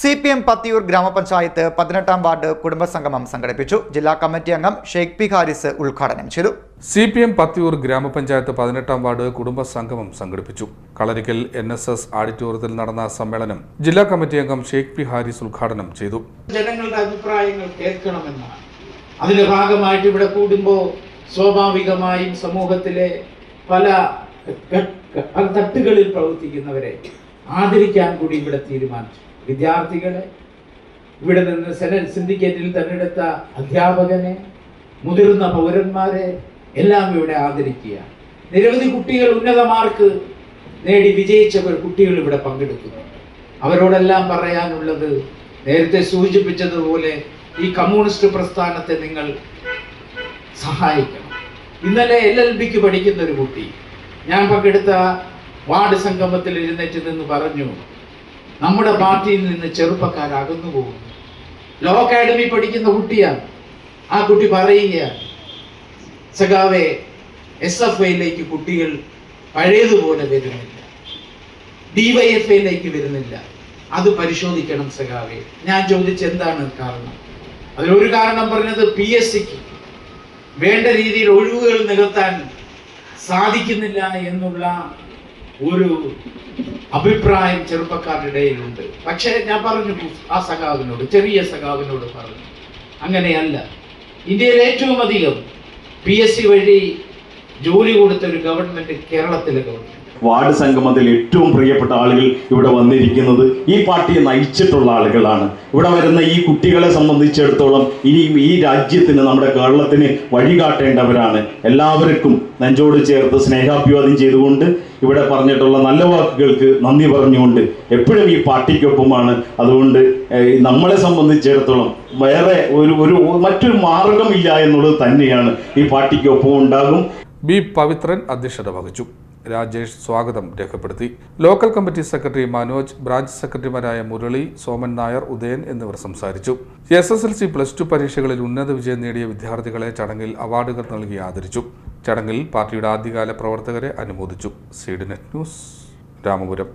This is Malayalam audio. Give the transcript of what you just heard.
സി പി എം പത്തിയൂർ ഗ്രാമപഞ്ചായത്ത് പതിനെട്ടാം വാർഡ് കുടുംബസംഗമം സംഘടിപ്പിച്ചു. ജില്ലാ കമ്മിറ്റി അംഗം ഷെയ്ഖ് പി ഹാരിസ് ഉദ്ഘാടനം ചെയ്തു. സി പി എം പത്തിയൂർ ഗ്രാമപഞ്ചായത്ത് പതിനെട്ടാം വാർഡ് കുടുംബസംഗമം സംഘടിപ്പിച്ചു. കളരിക്കൽ എൻ എസ് എസ് ആഡിറ്റോറിയത്തിൽ നടന്ന സമ്മേളനം ജില്ലാ കമ്മിറ്റി അംഗം ഷെയ്ഖ് പി ഹാരിസ് ഉദ്ഘാടനം ചെയ്തു. ജനങ്ങളുടെ അഭിപ്രായങ്ങൾ കേൾക്കണമെന്നാണ്. അതിന്റെ ഭാഗമായിട്ട് ഇവിടെ കൂടുമ്പോൾ സ്വാഭാവികമായും സമൂഹത്തിലെ പല തട്ടുകളിൽ പ്രവർത്തിക്കുന്നവരെ ആദരിക്കാൻ കൂടി ഇവിടെ തീരുമാനിച്ചു. വിദ്യാർത്ഥികളെ ഇവിടെ നിന്ന് സെനറ്റ് സിൻഡിക്കേറ്റിൽ തെരഞ്ഞെടുത്ത അധ്യാപകനെ മുതിർന്ന പൗരന്മാരെ എല്ലാം ഇവിടെ ആദരിക്കുക നിരവധി കുട്ടികൾ ഉന്നത മാർക്ക് നേടി വിജയിച്ചവർ കുട്ടികൾ ഇവിടെ പങ്കെടുക്കുന്നു. അവരോടെല്ലാം പറയാനുള്ളത് നേരത്തെ സൂചിപ്പിച്ചതുപോലെ ഈ കമ്മ്യൂണിസ്റ്റ് പ്രസ്ഥാനത്തെ നിങ്ങൾ സഹായിക്കണം. ഇന്നലെ എൽ എൽ ബിക്ക് പഠിക്കുന്ന ഒരു കുട്ടി ഞാൻ പങ്കെടുത്ത വാർഡ് സംഗമത്തിൽ എഴുന്നേറ്റ് നിന്ന് പറഞ്ഞു നമ്മുടെ പാർട്ടിയിൽ നിന്ന് ചെറുപ്പക്കാർ അകന്നു പോകുന്നു. ലോ അക്കാഡമി പഠിക്കുന്ന കുട്ടിയാണ്. ആ കുട്ടി പറയുകയാണ് സഖാവെ എസ് എഫ് ഐയിലേക്ക് കുട്ടികൾ പഴയതുപോലെ വരുന്നില്ല. ഡിവൈഎഫ്ഐയിലേക്ക് വരുന്നില്ല. അത് പരിശോധിക്കണം സഖാവെ. ഞാൻ ചോദിച്ച എന്താണ് കാരണം? അതിലൊരു കാരണം പറഞ്ഞത് പി എസ് സിക്ക്. വേണ്ട രീതിയിൽ ഒഴിവുകൾ നികത്താൻ സാധിക്കുന്നില്ല എന്നുള്ള ഒരു അഭിപ്രായം ചെറുപ്പക്കാരുടെ ഇടയിലുണ്ട്. പക്ഷേ ഞാൻ പറഞ്ഞു ആ സഖാവിനോട് ചെറിയ സഖാവിനോട് പറഞ്ഞു. അങ്ങനെയല്ല. ഇന്ത്യയിൽ ഏറ്റവും അധികം പി എസ് സി വഴി ജോലി കൊടുത്ത ഒരു ഗവൺമെന്റ് കേരളത്തിലെ ഗവൺമെന്റ്. വാർഡ് സംഗമത്തിൽ ഏറ്റവും പ്രിയപ്പെട്ട ആളുകൾ ഇവിടെ വന്നിരിക്കുന്നത് ഈ പാർട്ടിയെ നയിച്ചിട്ടുള്ള ആളുകളാണ്. ഇവിടെ വരുന്ന ഈ കുട്ടികളെ സംബന്ധിച്ചിടത്തോളം ഇനി ഈ രാജ്യത്തിന് നമ്മുടെ കേരളത്തിന് വഴികാട്ടേണ്ടവരാണ്. എല്ലാവർക്കും നെഞ്ചോട് ചേർത്ത് സ്നേഹാഭിവാദ്യം ചെയ്തുകൊണ്ട് ഇവിടെ പറഞ്ഞിട്ടുള്ള നല്ല വാക്കുകൾക്ക് നന്ദി പറഞ്ഞുകൊണ്ട് എപ്പോഴും ഈ പാർട്ടിക്കൊപ്പമാണ്. അതുകൊണ്ട് നമ്മളെ സംബന്ധിച്ചിടത്തോളം വേറെ ഒരു ഒരു മറ്റൊരു മാർഗമില്ല എന്നുള്ളത് തന്നെയാണ് ഈ പാർട്ടിക്കൊപ്പം ഉണ്ടാകും. ബി പവിത്രൻ അധ്യക്ഷത വഹിച്ചു. രാജേഷ് സ്വാഗതം രേഖപ്പെടുത്തി. Local committee secretary Manoj branch സെക്രട്ടറിമാരായ മുരളി സോമൻ നായർ ഉദയൻ എന്നിവർ സംസാരിച്ചു. S S L C plus two പരീക്ഷകളിൽ ഉന്നത വിജയം നേടിയ വിദ്യാർത്ഥികളെ ചടങ്ങിൽ അവാർഡുകൾ നൽകി ആദരിച്ചു. ചടങ്ങിൽ പാർട്ടിയുടെ ആദ്യകാല പ്രവർത്തകരെ അനുമോദിച്ചു. Seed net news Ramapuram.